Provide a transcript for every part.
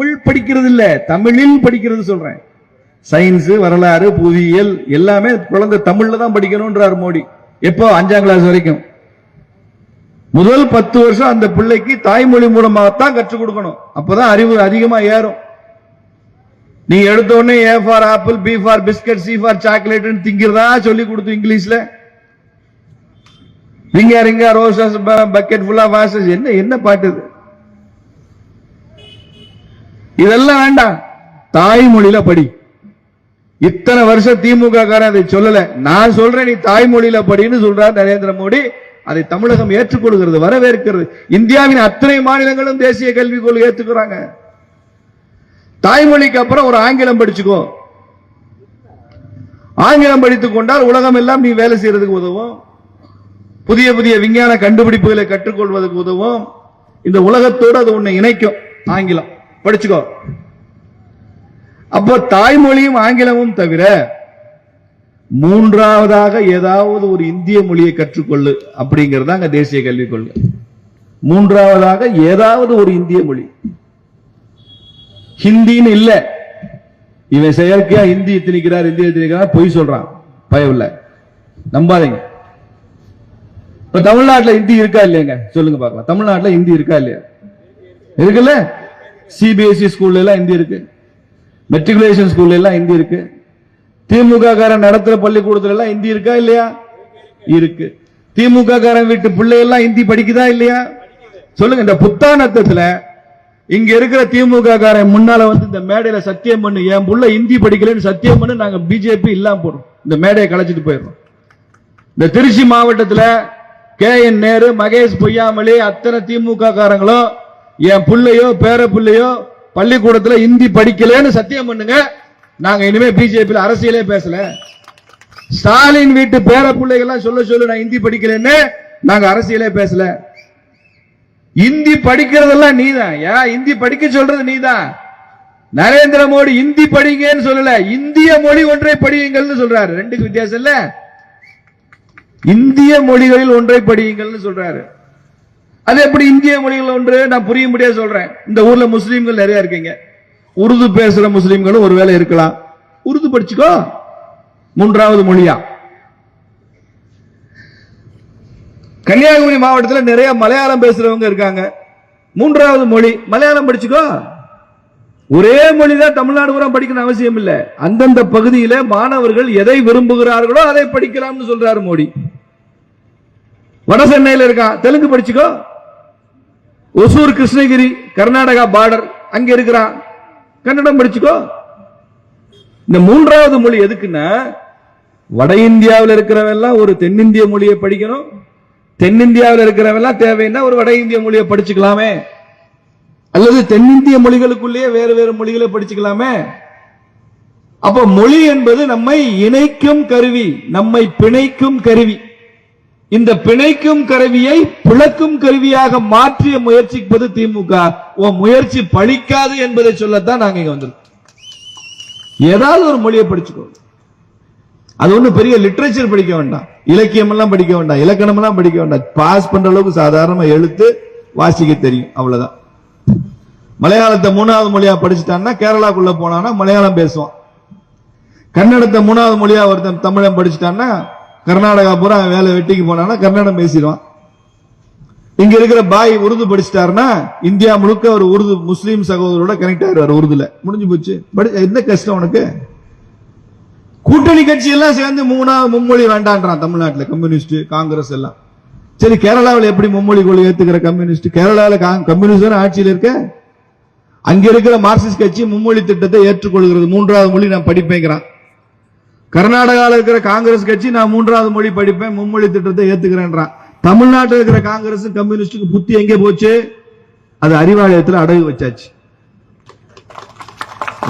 தமிழ் படிக்கிறது இல்ல தமிழில் படிக்கிறது சொல்றேன். சயின்ஸ் வரலாறு புவியியல் எல்லாமே குழந்தை தமிழ்ல தான் படிக்கணும்ன்றார் மோடி. எப்போ? அஞ்சாம் கிளாஸ் வரைக்கும். முதல் பத்து வருஷம் அந்த பிள்ளைக்கு தாய்மொழி மூலமாகத்தான் கற்றுக் கொடுக்கணும். அப்பதான் அறிவு அதிகமா ஏறும். நீ எடுத்த உடனே A for apple B for biscuit C for chocolate திங்கிறதா சொல்லி கொடுத்து இங்கிலீஷ்ல? Ring a ring a roses pocket full of versus என்ன என்ன பாட்டு இது? இதெல்லாம் வேண்டாம். தாய்மொழியில படி. இத்தனை வருஷம் திமுக காரன் அதை சொல்லல. நான் சொல்றேன் நீ தாய்மொழியில படின்னு சொல்றார் நரேந்திர மோடி. அதை தமிழகம் ஏற்றுக்கொள்கிறது வரவேற்கிறது. இந்தியாவின் அத்தனை மாநிலங்களும் தேசிய கல்விக் கொள்கை ஏற்றுக்கிறாங்க தாய்மொழிக்கு அப்புறம் ஒரு ஆங்கிலம் படிச்சுக்கோ. ஆங்கிலம் படித்துக் கொண்டால் உலகம் எல்லாம் நீ வேலை செய்யறதுக்கு உதவும். புதிய புதிய விஞ்ஞான கண்டுபிடிப்புகளை கற்றுக்கொள்வதற்கு உதவும். இந்த உலகத்தோடு அது உன்னை இணைக்கும். ஆங்கிலம். படிச்சுக்கோ. அப்போ தாய்மொழியும் ஆங்கிலமும் தவிர மூன்றாவதாக ஏதாவது ஒரு இந்திய மொழியை கற்றுக்கொள்ளு அப்படிங்கிறது அங்க தேசிய கல்விக் கொள்கை. மூன்றாவதாக ஏதாவது ஒரு இந்திய மொழி. ஹிந்தின்னு இல்ல. இவன் செயற்கையா ஹிந்தி திணிக்கிறார் இந்திய திணிக்கிறார் பொய் சொல்றான். பயவில்லை நம்பாதீங்க. இப்ப தமிழ்நாட்டுல ஹிந்தி இருக்கா இல்லையாங்க? சொல்லுங்க பார்க்கலாம் தமிழ்நாட்டுல ஹிந்தி இருக்கா இல்லையா? இருக்குல்ல? சிபிஎஸ்இ ஸ்கூல்ல எல்லாம் ஹிந்தி இருக்கு. மெட்ரிகுலேஷன் ஸ்கூல்ல எல்லாம் ஹிந்தி இருக்கு. திமுக காரன் நடத்துற பள்ளிக்கூடத்துல எல்லாம் ஹிந்தி இருக்கா இல்லையா? இருக்கு. திமுக காரன் வீட்டு பிள்ளை எல்லாம் ஹிந்தி படிக்குதா இல்லையா? சொல்லுங்க இந்த புத்தானத்தத்துல இங்க இருக்கிற திமுக காரன் முன்னால வந்து இந்த மேடையில சத்தியம் பண்ணு என் புள்ள ஹிந்தி படிக்கலன்னு சத்தியம் பண்ணு நாங்க பிஜேபி இல்லாம போறோம் இந்த மேடையை கலைச்சிட்டு போயிடுறோம். இந்த திருச்சி மாவட்டத்துல கே என் நேரு மகேஷ் பொய்யாமலி அத்தனை திமுக காரங்களும் என் பிள்ளையோ பேர பிள்ளையோ பள்ளிக்கூடத்தில் இந்தி படிக்கலன்னு சத்தியம் பண்ணுங்க. நாங்க இனிமே பிஜேபியில் அரசியலே பேசல. ஸ்டாலின் வீட்டு பேர பிள்ளைகள்லாம் சொல்ல சொல்லு நான் இந்தி படிக்கலன்னு நாங்க அரசியலே பேசல. இந்தி படிக்கிறதெல்லாம் நீதான். ஏன் இந்தி படிக்க சொல்றது நீதான். நரேந்திர மோடி இந்தி படிங்கன்னு சொல்லல. இந்திய மொழி ஒன்றை படியுங்கள்னு சொல்றாரு. ரெண்டுக்கு வித்தியாசம் இல்ல? இந்திய மொழிகளில் ஒன்றை படியுங்கள்னு சொல்றாரு. அது எப்படி இந்திய மொழிகள் ஒன்று? நான் புரிய முடியாது சொல்றேன். இந்த ஊர்ல முஸ்லீம்கள் நிறைய இருக்கீங்க. உருது பேசுற முஸ்லீம்களும் ஒருவேளை இருக்கலாம். உருது படிச்சுக்கோ. மூன்றாவது மொழியா. கன்னியாகுமரி மாவட்டத்தில் நிறைய மலையாளம் பேசுறவங்க இருக்காங்க. மூன்றாவது மொழி மலையாளம் படிச்சுக்கோ. ஒரே மொழி தான் தமிழ்நாடு பூரா படிக்கணும் அவசியம் இல்லை. அந்தந்த பகுதியில மாணவர்கள் எதை விரும்புகிறார்களோ அதை படிக்கலாம்னு சொல்றாரு மோடி. வட சென்னையில இருக்கான் தெலுங்கு படிச்சுக்கோ. ஒசூர் கிருஷ்ணகிரி கர்நாடகா பார்டர் அங்க இருக்கிறான். கன்னடம் படிச்சுக்கோ. இந்த மூன்றாவது மொழி எதுக்குன்னா வட இந்தியாவில் இருக்கிறவெல்லாம் ஒரு தென்னிந்திய மொழியை படிக்கணும். தென்னிந்தியாவில் இருக்கிறவெல்லாம் தேவைன்னா ஒரு வட இந்திய மொழியை படிச்சுக்கலாமே. அல்லது தென்னிந்திய மொழிகளுக்குள்ளேயே வேறு வேறு மொழிகளை படிச்சுக்கலாமே. அப்ப மொழி என்பது நம்மை இணைக்கும் கருவி நம்மை பிணைக்கும் கருவி. இந்த பிணைக்கும் கருவியை பிளக்கும் கருவியாக மாற்றிய முயற்சிப்பது திமுக. உன் முயற்சி பழிக்காது என்பதை சொல்லத்தான் நாங்க இங்க வந்திருக்கோம். ஏதாவது ஒரு மொழியை படிச்சுக்கோ. அது ஒண்ணு பெரிய லிட்ரேச்சர் படிக்க வேண்டாம். இலக்கியம் எல்லாம் படிக்க வேண்டாம். இலக்கணம் எல்லாம் படிக்க வேண்டாம். பாஸ் பண்ற அளவுக்கு சாதாரணமா எழுத்து வாசிக்க தெரியும். அவ்வளவுதான். மலையாளத்தை மூணாவது மொழியா படிச்சுட்டான்னா கேரளாக்குள்ள போனான்னா மலையாளம் பேசுவான். கன்னடத்தை மூணாவது மொழியா ஒருத்தன் தமிழம் படிச்சுட்டான்னா கர்நாடகா பூரா வேலை வெட்டிக்கு போனான்னா கர்நாடகம் பேசிடுவான். இங்க இருக்கிற பாய் உருது படிச்சிட்டாருன்னா இந்தியா முழுக்க ஒரு உருது முஸ்லீம் சகோதரோட கனெக்ட் ஆயிடுவார் உருதுல. முடிஞ்சு போச்சு. படி என்ன கஷ்டம் உனக்கு? கூட்டணி கட்சி எல்லாம் சேர்ந்து மூணாவது மும்மொழி வேண்டான்றான் தமிழ்நாட்டில் கம்யூனிஸ்ட் காங்கிரஸ் எல்லாம். சரி கேரளாவில் எப்படி மும்மொழி கொள்கை ஏத்துக்கிற கம்யூனிஸ்ட் கேரளாவில் கம்யூனிஸ்ட் ஆட்சியில் இருக்க? அங்க இருக்கிற மார்க்சிஸ்ட் கட்சி மும்மொழி திட்டத்தை ஏற்றுக்கொள்கிறது. மூன்றாவது மொழி நான் படிப்பேங்கிறான். கர்நாடகாவில் இருக்கிற காங்கிரஸ் கட்சி நான் மூன்றாவது மொழி படிப்பேன் மும்மொழி திட்டத்தை ஏத்துக்கிறேன்றான் தமிழ்நாட்டில் இருக்கிற காங்கிரஸ் கம்யூனிஸ்டுக்கு புத்தி எங்கே போச்சு? அது அறிவாலயத்தில் அடகு வச்சாச்சு.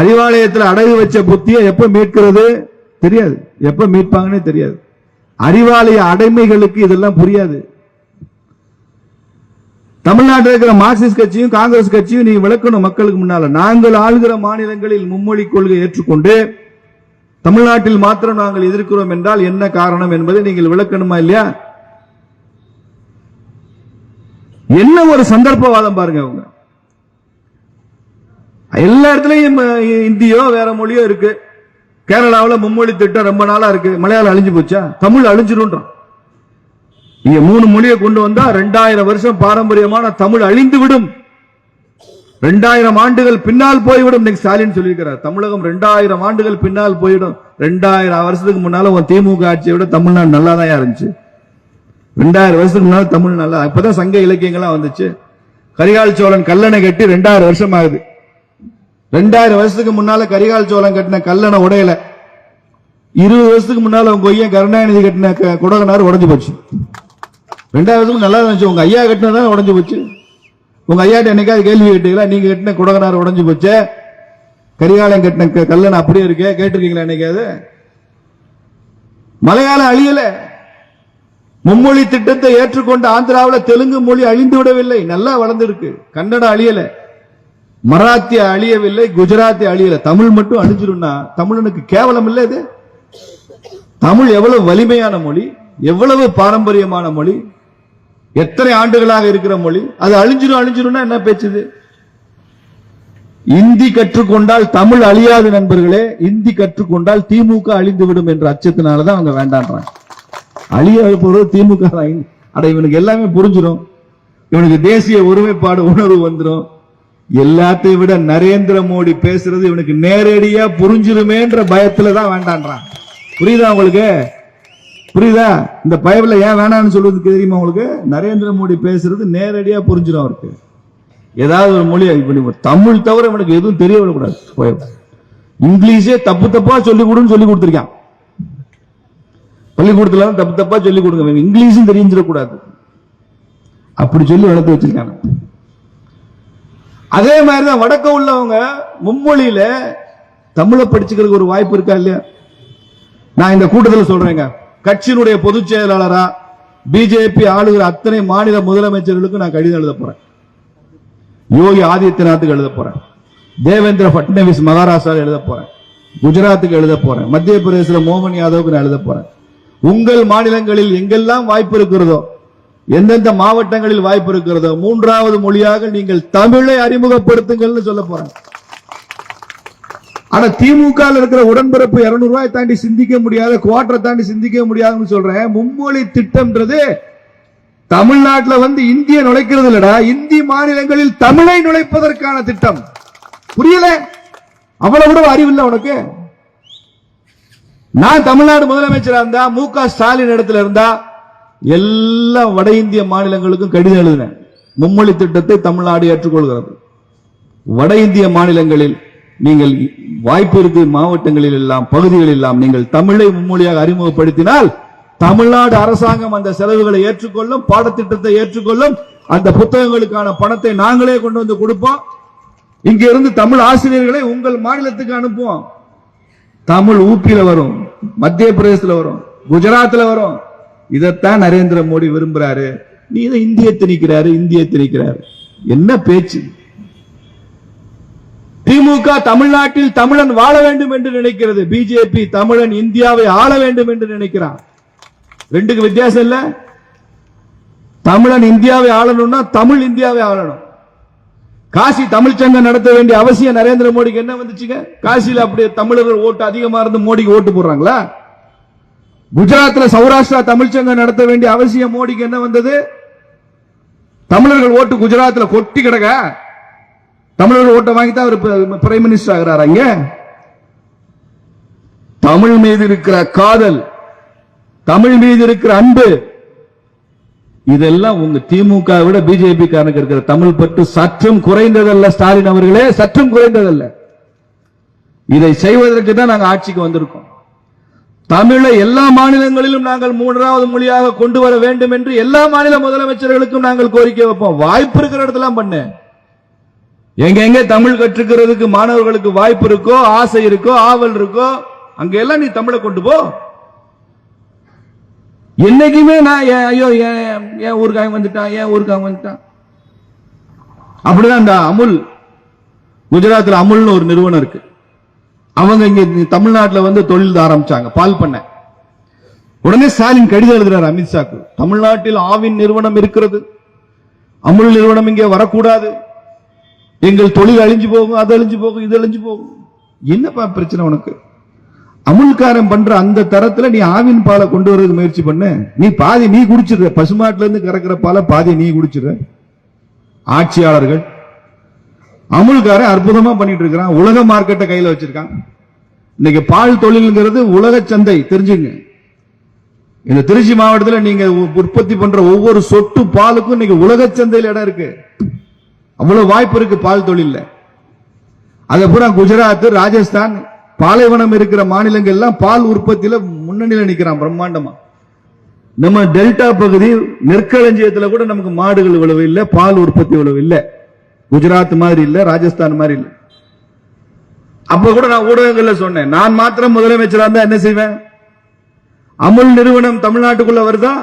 அறிவாலயத்தில் அடகு வச்ச புத்தியை எப்ப மீட்கிறது? தெரியாது. எப்ப மீட்பாங்கன்னே தெரியாது. அறிவாலய அடைமைகளுக்கு இதெல்லாம் புரியாது. தமிழ்நாட்டில் இருக்கிற மார்க்சிஸ்ட் கட்சியும் காங்கிரஸ் கட்சியும் நீ விளக்கணும் மக்களுக்கு முன்னால. நாங்கள் ஆளுகிற மாநிலங்களில் மும்மொழி கொள்கை ஏற்றுக்கொண்டு தமிழ்நாட்டில் மாத்திரம் நாங்கள் எதிர்க்கிறோம் என்றால் என்ன காரணம் என்பதை நீங்கள் விளக்கணுமா இல்லையா? என்ன ஒரு சந்தர்ப்பவாதம் பாருங்க அவங்க. எல்லா இடத்துலயும் இந்தியோ வேற மொழியோ இருக்கு. கேரளாவில் மும்மொழி திட்டம் ரொம்ப நாளா இருக்கு. மலையாளம் அழிஞ்சு போச்சா? தமிழ் அழிஞ்சிரும்ன்றான். இங்க மூணு மொழியை கொண்டு வந்தா ரெண்டாயிரம் வருஷம் பாரம்பரியமான தமிழ் அழிந்து விடும் ரெண்டாயிரம் ஆண்டுகள் பின்னால் போய்விடும் இன்னைக்கு ஸ்டாலின் சொல்லியிருக்கிறார். தமிழகம் ரெண்டாயிரம் ஆண்டுகள் பின்னால் போயிடும் ரெண்டாயிரம் வருஷத்துக்கு முன்னால உன் திமுக ஆட்சியை விட தமிழ்நாடு நல்லா தான் இருந்துச்சு. ரெண்டாயிரம் வருஷத்துக்கு முன்னால தமிழ் நல்லா இப்பதான் சங்க இலக்கியங்கள்லாம் வந்துச்சு. கரிகால் சோழன் கல்லணை கட்டி ரெண்டாயிரம் வருஷம் ஆகுது ரெண்டாயிரம் வருஷத்துக்கு முன்னால கரிகால் சோழன் கட்டின கல்லணை உடையல. இருபது வருஷத்துக்கு முன்னால உங்க ஐயா கருணாநிதி கட்டின க- உடஞ்சு போச்சு. ரெண்டாயிரம் வருஷத்துக்கு நல்லா இருந்துச்சு. உங்க ஐயா கட்டினதான் உடஞ்சு போச்சு. உங்க ஐயாட்ட என்னைக்காவது கேள்வி கேட்டீங்களா? நீங்க கட்டின குடகனார் உடஞ்சு போச்சு. கரிகாலம் கட்டின கல்லன் அப்படியே இருக்கே. கேட்டிருக்கீங்களா என்னைக்காவது? மலையாளம் அழியல. மும்மொழி திட்டத்தை ஏற்றுக்கொண்ட ஆந்திராவில் தெலுங்கு மொழி அழிந்து விடவில்லை. நல்லா வளர்ந்துருக்கு. கன்னடம் அழியல. மராத்திய அழியவில்லை. குஜராத்தி அழியல. தமிழ் மட்டும் அழிஞ்சிரும்னா தமிழனுக்கு கேவலம் இல்லை இது. தமிழ் எவ்வளவு வலிமையான மொழி எவ்வளவு பாரம்பரியமான மொழி எத்தனை ஆண்டுகளாக இருக்கிற மொழி? அது அழிஞ்சிரும் அழிஞ்சிரும்னா என்ன பேச்சுது? இந்தி கற்றுக்கொண்டால் தமிழ் அழியாது நண்பர்களே. இந்தி கற்றுக்கொண்டால் திமுக அழிந்து விடும் என்ற அச்சத்தினாலதான் அவங்க வேண்டான்றாங்க. அழிய போறது திமுக அட இவனுக்கு எல்லாமே புரிஞ்சிடும் இவனுக்கு தேசிய ஒருமைப்பாடு உணர்வு வந்துடும் எல்லாத்தையும் விட நரேந்திர மோடி பேசுறது இவனுக்கு நேரடியா புரிஞ்சிருமேன்ற பயத்துல தான் வேண்டான்றான். புரியுதா உங்களுக்கு? புரியுதா? இந்த பயவில் ஏன் வேணாம்னு சொல்றதுக்கு தெரியுமா உங்களுக்கு? நரேந்திர மோடி பேசுறது நேரடியா புரிஞ்சிடும் அவருக்கு. ஏதாவது ஒரு மொழி இப்ப தமிழ் தவிர இவனுக்கு எதுவும் தெரிய விடக்கூடாது இங்கிலீஷே தப்பு தப்பா சொல்லி கொடுன்னு சொல்லி கொடுத்துருக்கான். பள்ளிக்கூடத்துல தப்பு தப்பா சொல்லி கொடுங்க. இங்கிலீஷும் தெரிஞ்சிடக்கூடாது. அப்படி சொல்லி வளர்த்து வச்சிருக்காங்க. அதே மாதிரிதான் வடக்க உள்ளவங்க மும்மொழியில தமிழை படிச்சுக்கிறதுக்கு ஒரு வாய்ப்பு இருக்கா இல்லையா? நான் இந்த கூட்டத்தில் சொல்றேங்க. கட்சியினுடைய பொதுச் செயலாளரா பிஜேபி ஆளுகிற அத்தனை மாநில முதலமைச்சர்களுக்கும் நான் கடிதம் எழுத போறேன். யோகி ஆதித்யநாத்துக்கு எழுத போறேன். தேவேந்திர பட்னவிஸ் மகாராஷ்டிரா எழுத போறேன். குஜராத்துக்கு எழுத போறேன். மத்திய பிரதேசல மோகன் யாதவுக்கு நான் எழுத போறேன். உங்கள் மாநிலங்களில் எங்கெல்லாம் வாய்ப்பு இருக்கிறதோ எந்தெந்த மாவட்டங்களில் வாய்ப்பு இருக்கிறதோ மூன்றாவது மொழியாக நீங்கள் தமிழை அறிமுகப்படுத்துங்கள்னு சொல்ல போறேன். ஆனா திமுக இருக்கிற உடன்பிறப்பு 200 ரூபாய் தாண்டி சிந்திக்க முடியாத குவாட்டரை தாண்டி சிந்திக்க முடியாதுன்னு சொல்றேன். மும்மொழி திட்டம்ன்றது தமிழ்நாட்டுல வந்து இந்திய நுழைக்கிறது இல்லடா இந்தி மாநிலங்களில் தமிழை நுழைப்பதற்கான திட்டம். புரியல? அவ்வளவு கூட அறிவு உனக்கு? நான் தமிழ்நாடு முதலமைச்சராக இருந்தா மு க ஸ்டாலின் இடத்துல இருந்தா எல்லா வட இந்திய மாநிலங்களுக்கும் கடிதம் எழுதினேன். மும்மொழி திட்டத்தை தமிழ்நாடு ஏற்றுக்கொள்கிறது. வட இந்திய மாநிலங்களில் நீங்கள் வாய்ப்பு இருக்கு மாவட்டங்களில் எல்லாம் பகுதிகளில் எல்லாம் நீங்கள் தமிழை மும்மொழியாக அறிமுகப்படுத்தினால் தமிழ்நாடு அரசாங்கம் அந்த செலவுகளை ஏற்றுக்கொள்ளும் பாடத்திட்டத்தை ஏற்றுக்கொள்ளும் அந்த புத்தகங்களுக்கான பணத்தை நாங்களே கொண்டு வந்து கொடுப்போம். இங்க இருந்து தமிழ் ஆசிரியர்களை உங்கள் மாநிலத்துக்கு அனுப்புவோம். தமிழ் ஊப்பியில வரும் மத்திய பிரதேசத்துல வரும் குஜராத்ல வரும். இதைத்தான் நரேந்திர மோடி விரும்புறாரு. நீ இதை இந்திய திணிக்கிறாரு இந்திய திணிக்கிறாரு என்ன பேச்சு? திமுக தமிழ்நாட்டில் தமிழன் வாழ வேண்டும் என்று நினைக்கிறது. பிஜேபி தமிழன் இந்தியாவை ஆள வேண்டும் என்று நினைக்கிறான் ரெண்டுக்கு வித்தியாசம் இல்ல. தமிழன் இந்தியாவை ஆளணும்னா தமிழ் இந்தியாவை ஆளணும். காசி தமிழ் சங்கம் நடத்த வேண்டிய அவசியம் நரேந்திர மோடிக்கு என்ன வந்துச்சுங்க? காசியில் அப்படியே தமிழர்கள் ஓட்டு அதிகமா இருந்து மோடிக்கு ஓட்டு போடுறாங்களா? குஜராத்தில் சௌராஷ்டிரா தமிழ் சங்கம் நடத்த வேண்டிய அவசியம் மோடிக்கு என்ன வந்தது? தமிழர்கள் ஓட்டு குஜராத்தில் கொட்டி கிடக்க? தமிழர் ஓட்டை வாங்கி தான் அவர் பிரைம் மினிஸ்டர் ஆகிறார் அங்க. தமிழ் மீது இருக்கிற காதல் தமிழ் மீது இருக்கிற அன்பு இதெல்லாம் உங்க திமுக விட பிஜேபி காரனுக்கு இருக்கிற தமிழ் பற்று சற்றும் குறைந்ததல்ல ஸ்டாலின் அவர்களே சற்றும் குறைந்ததல்ல. இதை செய்வதற்கு தான் நாங்கள் ஆட்சிக்கு வந்திருக்கோம். தமிழை எல்லா மாநிலங்களிலும் நாங்கள் மூன்றாவது மொழியாக கொண்டு வர வேண்டும் என்று எல்லா மாநில முதலமைச்சர்களுக்கும் நாங்கள் கோரிக்கை வைப்போம். வாய்ப்பு இருக்கிற இடத்துல பண்ணேன் எங்க எங்க தமிழ் கற்றுக்கிறதுக்கு மாணவர்களுக்கு வாய்ப்பு இருக்கோ ஆசை இருக்கோ ஆவல் இருக்கோ அங்க எல்லாம் நீ தமிழை கொண்டு போ. என்னைக்குமே நான் ஐயோ ஏன் ஏன் ஊருக்காக வந்துட்டான் ஏன் ஊருக்காக வந்துட்டான். அப்படிதான் இந்த அமுல். குஜராத்தில் அமுல்னு ஒரு நிறுவனம் இருக்கு. அவங்க இங்க தமிழ்நாட்டில் வந்து தொழில் ஆரம்பிச்சாங்க பால் பண்ண. உடனே ஸ்டாலின் கடிதம் எழுதுறாரு அமித்ஷாக்கு. தமிழ்நாட்டில் ஆவின் நிறுவனம் இருக்கிறது. அமுல் நிறுவனம் இங்கே வரக்கூடாது. எங்கள் தொழில் அழிஞ்சு போகும் அது அழிஞ்சு போகும் இது அழிஞ்சு போகும். என்னப்பா பிரச்சனை உனக்கு? அமுல்காரம் பண்ற அந்த தரத்துல நீ ஆவின் பாலை கொண்டு வர்றதுக்கு முயற்சி பண்ண. நீ பாதி நீ குடிச்சிடுற. பசுமாட்டுல இருந்து கறக்கிற பாலை பாதி நீ குடிச்சிடுற. ஆட்சியாளர்கள் அமுல்காரன் அற்புதமா பண்ணிட்டு இருக்கிறான். உலக மார்க்கெட்டை கையில வச்சிருக்கான். இன்னைக்கு பால் தொழில்ங்கிறது உலக சந்தை. தெரிஞ்சுங்க. இந்த திருச்சி மாவட்டத்தில் நீங்க உ- உற்பத்தி பண்ற ஒவ்வொரு சொட்டு பாலுக்கும் இன்னைக்கு உலக சந்தையில் இடம் இருக்கு. அவ்வளவு வாய்ப்பு இருக்கு பால் தொழில்ல. அதை பூரா குஜராத் ராஜஸ்தான் பாலைவனம் இருக்கிற மாநிலங்கள் எல்லாம் பால் உற்பத்தியில முன்னணியில நிக்கிறான் பிரம்மாண்டமா. நம்ம டெல்டா பகுதி நெற்களஞ்சியத்துல கூட நமக்கு மாடுகள் இவ்வளவு இல்லை பால் உற்பத்தி இவ்வளவு இல்லை. குஜராத் மாதிரி இல்லை ராஜஸ்தான் மாதிரி இல்லை. அப்ப கூட நான் ஊடகங்கள்ல சொன்னேன் நான் மாத்திரம் முதலமைச்சரா இருந்தா என்ன செய்வேன்? அமுல் நிறுவனம் தமிழ்நாட்டுக்குள்ள வருதா?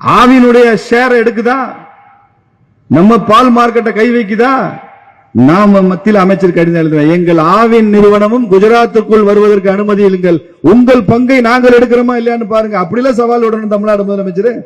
ஆவினுடைய ஷேர் எடுக்குதா? நம்ம பால் மார்க்கெட்டை கை வைக்குதா? நாம மத்தியில் அமைச்சர் கடிதம் எழுதுவேன் எங்கள் ஆவின் நிறுவனமும் குஜராத்துக்குள் வருவதற்கு அனுமதி இல்லைங்கள். உங்கள் பங்கை நாங்கள் எடுக்கிறோமா இல்லையான்னு பாருங்க. அப்படிலாம் சவால் விடணும் தமிழ்நாடு முதலமைச்சர்.